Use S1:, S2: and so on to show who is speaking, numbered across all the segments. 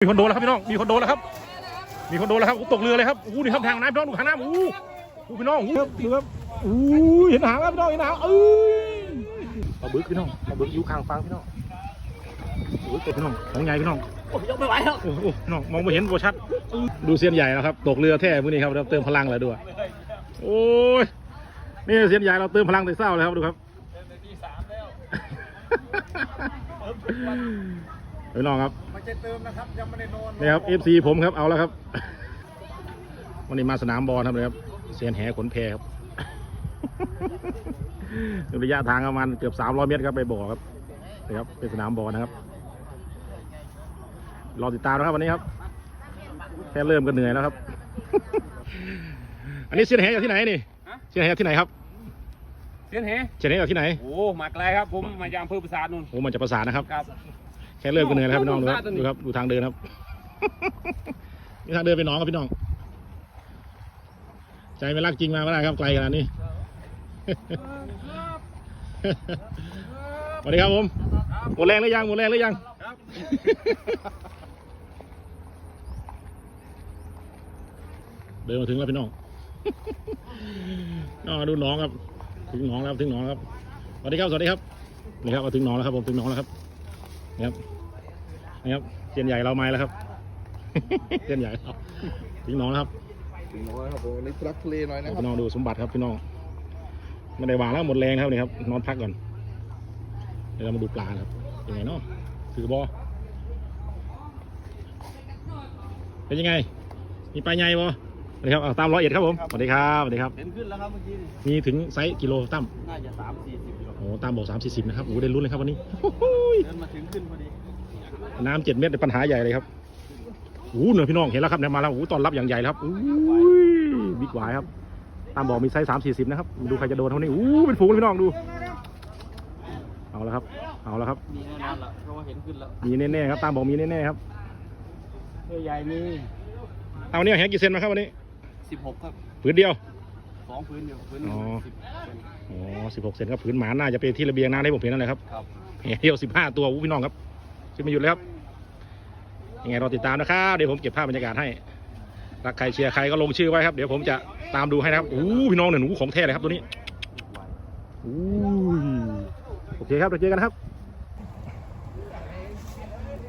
S1: มีคนโดนแล้วครับพี่น้อง มีคนโดนแล้วครับ มีคนโดนแล้วครับตกเรือเลยครับอู้นี่ครับทางน้ำพี่น้องดูทางน้ำอู้อู้พี่น้องอู้ครับดูครับอู้เห็นหางครับพี่น้องเห็นหางเอ้ยปลาบึกพี่น้องปลาบึกอยู่ข้างฟังพี่น้องโอ้ยตัวพี่น้องของใหญ่พี่น้อง
S2: โอ้ยยกไม่ไหวแล้ว
S1: โอ้โหพี่น้องมองไม่เห็นโบชัด ดูเสียนใหญ่แล้วครับตกเรือแท้มื้อนี้ครับเราเติมพลังแล้วด้วย โอ้ยนี่เสียนใหญ่เราเติมพลังแต่เศร้าเลยครับดูครับ พี่น้องครับ
S2: มันจะเติมนะครับยังไม่ได้นอน
S1: นี่ครับ FC ผมครับเอาแล้วครับ วันนี้มาสนามบอลครับเลยครับเสียนแหขนแพครับระยะทางประมาณเกือบ300เมตรครับไปบ่อครับนี่ครับเป็นสนามบอลนะครับรอติดตามนะครับวันนี้ครับแค่เริ่มก็เหนื่อยแล้วครับ อันนี้เสียนแหจากที่ไหนนี่เสียนแหจากที่ไหนครับ
S2: เสียนเห
S1: เสียนแหจากที่ไหน
S2: โอ้มาไกลครับผมมายามเพื่อประสาทนู่น
S1: โอ้มันจะประสานนะครับ
S2: ครับ
S1: แค่เริ่มก็เหนื่อยแล้วครับพี่น้องดูครับ
S2: โอ้โห
S1: ดูครับดูทางเดินครับนี่ทางเดินไปหน้องครับพี่น้อง ใจไม่รักจริงมาไม่ได้ครับไกลขนาดนี้สวัสดีครับผมหมดแรงหรือยังหมดแรงหรือยัง
S2: ครับ
S1: เดินมาถึงแล้วพี่น้องน้องดูหน้องครับ ถึงหน้องแล้วถึงหน้องแล้วครับสวัสดีครับสวัสดีครับนี่ครับมาถึงหน้องแล้วครับผมถึงหน้องแล้วครับ นี่ครับนี่ครับเซียนใหญ่เราไม้แล้วครับเซียนใหญ่เราถึงหน้องแล้วครับ
S3: ถึงน้อยครับผมวันนี้ทุลักทุเลหน่อยนะครั
S1: พี่
S3: บ
S1: น้องดูสมบัติครับพี่น้องไม่ได้วางแล้วหมดแรงนะครับนี่ครับนอนพักก่อนเดี๋ยวเรามาดูปลาครับเป็นไงเนาะถือบอเป็นยังไง มีปลาใหญ่บอ สวัสดีครับเอาตามร้อยเอ็ดครับผม สวัสดีครับสวัสดีครับ
S2: เห็นขึ้นแล้วครับเมื่อกี้นี่
S1: มีถึงไซส์กิโลตั้ม
S2: น่าจะสามสี่สิบกิโล
S1: โอ้ตามบอกสามสี่สิบนะครับโอ้ได้ลุ้นเลยครับวันนี้
S2: เดินมาถึงขึ้นพอดี
S1: น้ำเจ็ดเมตรเป็นปัญหาใหญ่เลยครับโอ้เหนือพี่น้องเห็นแล้วครับเนี่ยมาแล้วโอ้ตอนรับอย่างใหญ่เลยครับอู้ยบิ๊กหวายครับ ตามบอกมีไซส์สามสี่สิบนะครับมาดูใครจะโดนเท่านี้อู้เป็นฝูงเลยพี่น้องดู เอาแล้วครับ เอาแล้วครับ
S2: มีแน่นอนละเพราะว่าเห็นขึ้นแล้ว
S1: มีแน่ๆครับตามบอกมีแน่ๆครับ
S2: เรือใหญ่มี
S1: เอาเนี่ยแฮกกี่เซนมาครับวันนี้
S2: สิบหกครับ
S1: ผืนเดียว
S2: สองพื้นเดียวพื้นหนึ่ง
S1: อ๋อ
S2: สิบเซน
S1: อ๋อสิบหกเซนครับผืนหมาน่าจะเป็นที่ระเบียงน้าได้ผมเห็นนั่นแหละครับ
S2: ครับ
S1: แหเดียวสิบห้าตัวอู้พี่น้องครับขึ้นมาอยู่แล้วครับยังไงรอติดตามนะครับเดี๋ยวผมเก็บภาพบรรยากาศให้รักใครเชียร์ใครก็ลงชื่อไว้ครับเดี๋ยวผมจะตามดูให้นะครับอู้พี่น้องเนี่ยหนูของแท้เลยครับตัวนี้อู้ยโอเคครับเดี๋ยวเจอกันครับ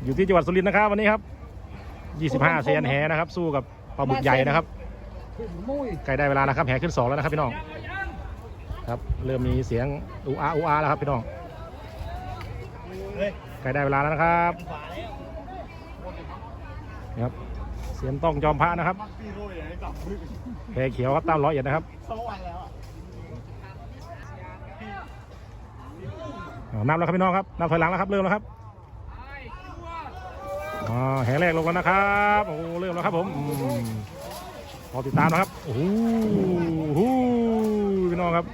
S1: อยู่ที่จังหวัดสุรินทร์นะครับวันนี้ครับ 25 เซนแหนะครับ สู้กับปลาบึกใหญ่นะครับ ใกล้ได้เวลานะครับแห่ขึ้นสองแล้วนะครับพี่น้องครับเริ่มมีเสียงอูอาอูอาแล้วครับพี่น้องใกล้ได้เวลาแล้วนะครับครับเสียงต้องจอมพระนะครับแพเขียวครับตามร้อยเอ็ดนะครับนับแล้วครับพี่น้องครับนับถอยหลังแล้วครับเริ่มแล้วครับอ๋อแห่แรกลงแล้วนะครับโอ้เริ่มแล้วครับผม รอติดตามนะครับ โอ้โหฮู้พี่น้องครับ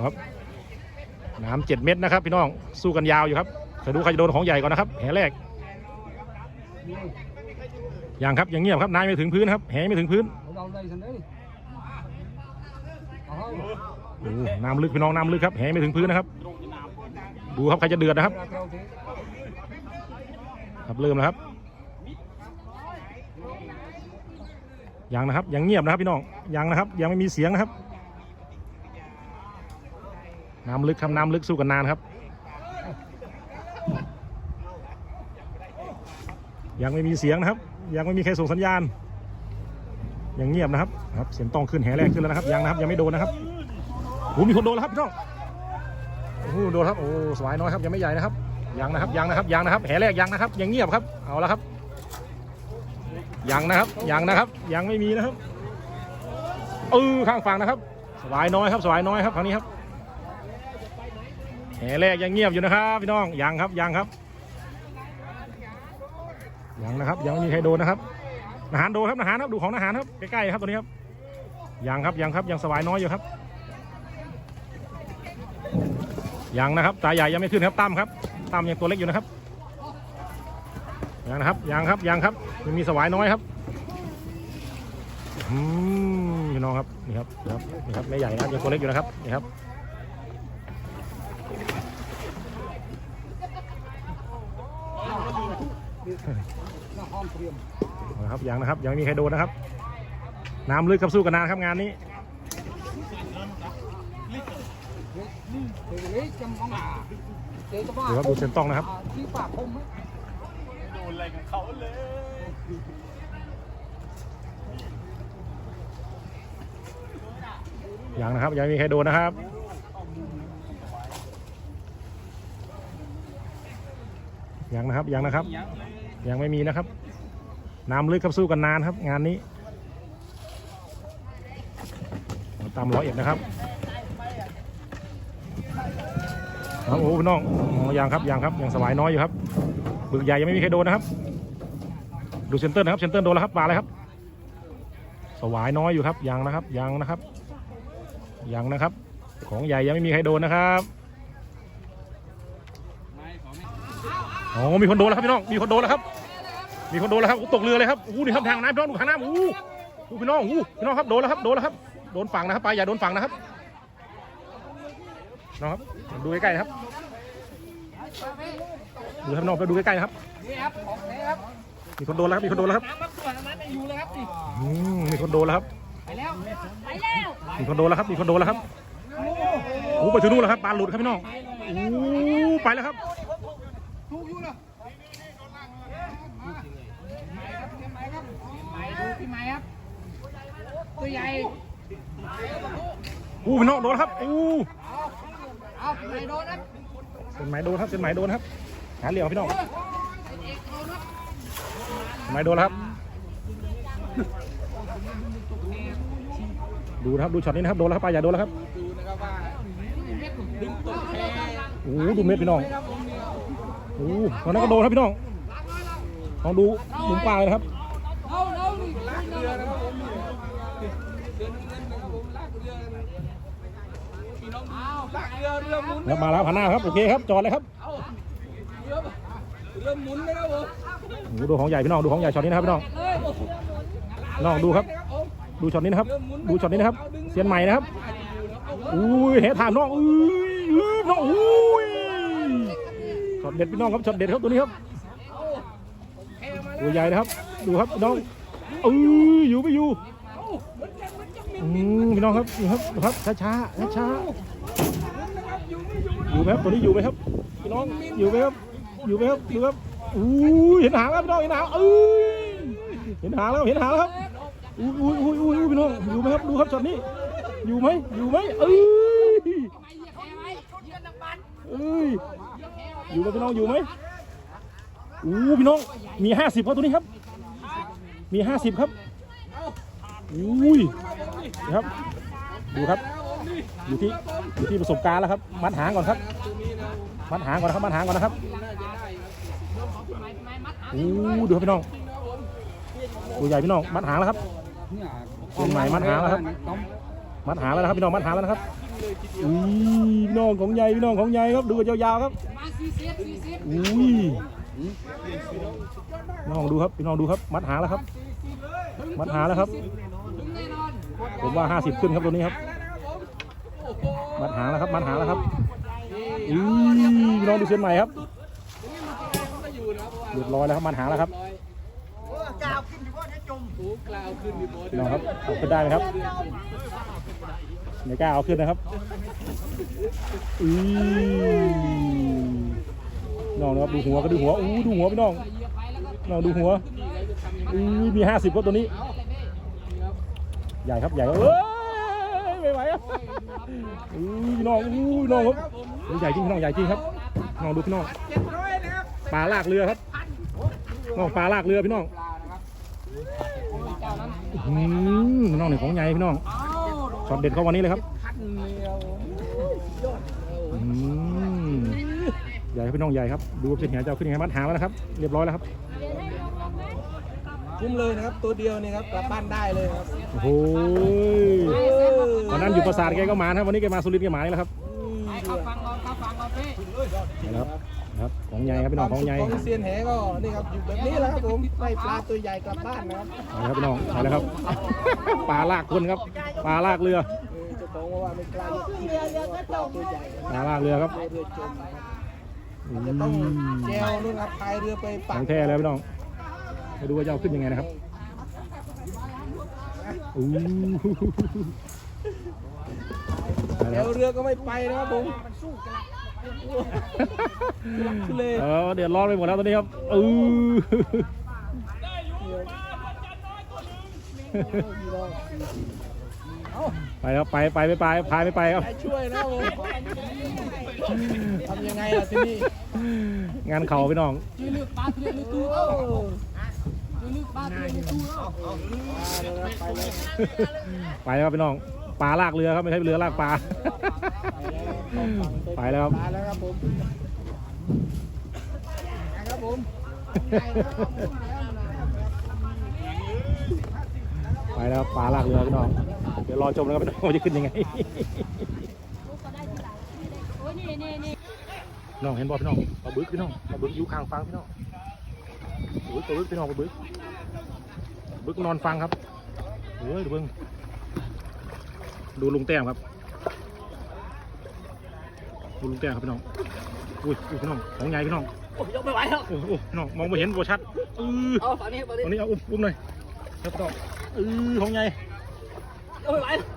S1: ครับน้ำเจ็ดเม็ดนะครับ พี่น้องสู้กันยาวอยู่ครับจะดูใครจะโดนของใหญ่ก่อนนะครับแหแรกอยังครับยังเงียบครับนายไม่ถึงพื้นครับแหไม่ถึงพื้น
S3: เราได้สันได้
S1: โอ้น้ำลึกพี่น้องน้ำลึกครับแหไม่ถึงพื้นนะครับ ดูครับใครจะเดือดนะครับ ครับเริ่มแล้วครับ ยังนะครับยังเงียบนะครับพี่น้องยังนะครับ ยังไม่มีเสียงนะครับ น้ำลึกครับน้ำลึกสู้กันนานครับ ยังไม่มีเสียงนะครับ ยังไม่มีใครส่งสัญญาณยังเงียบนะครับครับ เสียงต้องขึ้นแหแรกขึ้นแล้วนะครับยังนะครับยังไม่โดนนะครับโอ้มีคนโดนแล้วครับพี่น้องโอ้โดนครับโอ้สวายน้อยครับยังไม่ใหญ่นะครับยังนะครับยังนะครับยังนะครับแหแรกยังนะครับยังเงียบครับเอาล้วครับ ยังนะครับยังนะครับ ยังไม่มีนะครับเออข้างฝั่งนะครับ สวายน้อยครับสวายน้อยครับครั้งนี้ครับแหแรกยังเงียบอยู่นะครับพี่น้องยังครับยังครับยังนะครับ ยังไม่มีใครโดนนะครับทหารโดนครับทหารครับดูของทหารครับใกล้ๆครับตัวนี้ครับยังครับยังครับยังสวายน้อยอยู่ครับยังนะครับตาใหญ่ยังไม่ขึ้นครับตั้มครับตั้มยังตัวเล็กอยู่นะครับ ยังนะครับยังครับยังครับยังมีสวายน้อยครับอืมพี่น้องครับนี่ครับนี่ครับนี่ครับไม่ใหญ่นะยังตัวเล็กอยู่นะครับนี่ครับนะครับยังนะครับยังมีใครโดนนะครับ น้ำลึกครับสู้กันนานครับงานนี้เดี๋ยวครับดูเซนต้องนะครับ
S2: อะไรกับเขาเลย
S1: ยังนะครับ ยังมีใครโดนนะครับ ยังนะครับ ยังนะครับ ยังไม่มีนะครับ น้ำลึกครับสู้กันนานครับ งานนี้ ตามร้อยเอ็ดนะครับโอ้พี่น้องอ๋อยังครับยังครับ ยังสบายน้อยอยู่ครับ บึกใหญ่ยังไม่มีใครโดนนะครับ ดูเซนเตอร์นะครับเซนเตอร์โดนแล้วครับมาเลยครับ สวายน้อยอยู่ครับยังนะครับยังนะครับยังนะครับ ของใหญ่ยังไม่มีใครโดนนะครับ
S2: ไม่ขอไม่
S1: อ๋อมีคนโดนแล้วครับพี่น้องมีคนโดนแล้วครับ มีคนโดนแล้วครับตกเรือเลยครับอู้นี่ครับทางน้ำพี่น้องดูทางน้ำอู้ดูพี่น้องอู้พี่น้องครับโดนแล้วครับโดนแล้วครับโดนฝั่งนะครับปลาอย่าโดนฝั่งนะครับน้องครับดูใกล้ๆครับ ดูครับน้องไปดูใกล้ๆนะครับ
S2: นี่ครับของแท้ครับ
S1: มีคนโดนแล้วครับมีคนโดนแล้วครับ
S2: น้ำมักส่วนนั้นไม่อยู่เลยครับนี่
S1: อืมมีคนโดนแล้วครับ
S2: ไปแล้ว
S1: มีคนโดนแล้วครับมีคนโดนแล้วครับโอ้ไปถึงนู่นแล้วครับปลาหลุดครับพี่น้องโอ้ไปแล้วครับ
S2: ทุกอยู่เลยไปดูพี่ไม้ครับตัวใหญ่
S1: อู้พี่น้องโดนแล้วครับอู้
S2: เอาพี่ไม้โดนนะ
S1: เส้นไหมโดนครับเส้นไหมโดนครับ หาเหลี่ยมพี่น้องไหมโดนแล้วครับ ดูนะครับดูช็อตนี้นะครับโดนแล้วครับปลาใหญ่โดนแล้วครับโอ้ดูเม็ดพี่น้องโอ้ตอนนั้นก็โดนครับพี่น้องลองดูมุมปลาเลยครับแล้วมาแล้วพันหน้าครับโอเคครับจอดเลยครับ
S2: เรือหมุนนะครับผม
S1: โอ้โหดูของใหญ่พี่น้องดูของใหญ่ช็อตนี้นะครับพี่น้องน้องดูครับ ดูช็อตนี้นะครับ ดูช็อตนี้นะครับเซียนใหม่นะครับอุ้ยแหถามน้องอุ้ยน้องอุ้ยช็อตเด็ดพี่น้องครับช็อตเด็ดครับตัวนี้ครับตัวใหญ่นะครับ ดูครับน้องเอออยู่ไม่อยู่พี่น้องครับดูครับดูครับช้าช้าช้าช้าอยู่ไหมครับตัวนี้อยู่ไหมครับพี่น้องอยู่ไหมครับ อยู่ไหมครับดูครับอู้เห็นหางแล้วพี่น้องเห็นหางเอ้ยเห็นหางแล้วเห็นหางแล้วครับอู้อู้อู้อู้พี่น้องอยู่ไหมครับดูครับช็อตนี้อยู่ไหมอยู่ไหมเอ้ยเอ้ยอยู่ไหมพี่น้องอยู่ไหมอู้พี่น้องมีห้าสิบครับตัวนี้ครับ มีห้าสิบครับอุ้ยนะครับดูครับอยู่ที่อยู่ที่ประสบการณ์แล้วครับ มัดหางก่อนครับ มัดหางก่อนนะครับ มัดหางก่อนนะครับ อู้ดูครับพี่น้องตัวใหญ่พี่น้องมัดหางแล้วครับเป็นใหม่มัดหางแล้วครับ มัดหางแล้วนะครับพี่น้องมัดหางแล้วนะครับอุ้ยพี่น้องของใหญ่พี่น้องของใหญ่ครับดูกันยาวๆครับอุ้ยน้องดูครับพี่น้องดูครับ มัดหางแล้วครับ มัดหางแล้วครับ
S2: ถึงแน่นอน
S1: ผมว่า 50 ขึ้นครับตัวนี้ครับมัดหางแล้วครับมัดหางแล้วครับอุ้ยพี่น้องดูเส้นใหม่ครับ เรียบร้อยแล้วครับมัดหางแล้วครับ
S2: กล่าวขึ้นอยู่ว่าจะจมหูกล่าวขึ้นอยู่บน
S1: พี่น้องครับเอาขึ้นได้ไหมครับไม่กล้าเอาขึ้นนะครับอุ้ยน้องนะครับดูหัวก็ดูหัวอู้ดูหัวพี่น้องน้องดูหัวอุ้ยมี50ครับก็ตัวนี้ ใหญ่ครับใหญ่เอ้ยไม่ไหวครับอู้น้องอู้น้องครับใหญ่จริงน้องใหญ่จริงครับน้องดูพี่น้องปลาลากเรือครับ น้องปลาลากเรือพี่น้อง
S2: ปลานะครับเจ้านั้น
S1: อืมน้องนี่ของใหญ่พี่น้อง
S2: เอ้า
S1: ช็อตเด็ดเข้าวันนี้เลยครับ
S2: พันเดียว
S1: อืมใหญ่ครับพี่น้องใหญ่ครับ ดูเส้นแหจะเอาขึ้นยังไงมัดหางแล้วนะครับ เรียบร้อยแล้วครับ
S3: คุ้มเลยนะครับ ตัวเดียวนี่ครับกลับบ้านได้เลยครับ
S1: โอ้โหวันนั้นอยู่ปราสาทแกก็มานะครับวันนี้แกมาสุรินทร์แกมานี่แหละครับ
S2: ให้เขาฟังเราเขาฟังเราพี่
S1: นี่แหละครับ ครับของใหญ่ครับพี่น้องของใหญ่
S3: ของเซียนแหก็นี่ครับอยู่แบบนี้แหละครับผมได้ปลาตัวใหญ่กลับบ้านนะครับ
S1: ไปครับพี่น้องไปแล้วครับ ปลาลากคนครับ ปลาลากเรือ
S3: เออเจ้าของบอกว่าไม่กล้ายกขึ้นเพราะว่าปลาตัวใหญ่
S1: ปลาลากเรือครับ
S3: เรือจมนะครับ
S1: อื
S3: จะต้อง
S1: ม
S3: แจวนู่นครับพายเรือไป
S1: ข
S3: ปั
S1: อกงแท้เลยพี่น้องมาดูว่าจะเอาขึ้นยังไงนะครับอู้หูไป
S3: แถ
S1: แล้ว
S3: วเรือก็ไม่ไปนะครับผม เลย
S1: เออเดือดร้อนไปหมดแล้วตอนนี้ครับเออไปแล้วไปไปไม่ไปพายไม่ไปครับ
S3: ใครช่วยนะครับผมทำยังไงล่ะทีนี้
S1: งานเขาพี่น้อง
S2: ชื่อลึกปลาเทียนลึกตู้
S3: โอ้
S2: ชื่อลึกปลาเทียนลึกตู้
S3: ไปแล้วครับไปแล้ว
S1: ไปแล้วครับพี่น้อง ปลาลากเรือครับไม่ใช่เรือลากปลา ไปแล้วครับ
S3: ไปแล้วครับผมครับผม
S1: ไปแล้วครับปลาลากเรือพี่น้อง เดี๋ยวรอชมนะครับพี่น้องว่าจะขึ้นยังไง
S4: โอ้ยนี่นี่นี่
S1: น้องเห็นบอพี่น้องปลาบึกพี่น้องปลาบึกอยู่ข้างฟังพี่น้องโอ้ยปลาบึกพี่น้องปลาบึกบึกนอนฟังครับเฮ้ยดูเบิ้ง ดูลุงแต้มครับดูลุงแต้มครับพี่น้องอุ้ยอุ้ยพี่น้องของใหญ่พี่น้อง
S2: โอ้ยยกไม่ไหวแล้ว
S1: โอ้โหพี่น้องมองไม่เห็นโบชัดเออ
S2: เอาฝั่งนี้ฝั่งนี้
S1: ตรงนี้เอาอุ้มอุ้มหน่อยครับพี่น้องเออของใหญ่
S2: ยกไม่ไหวแล้ว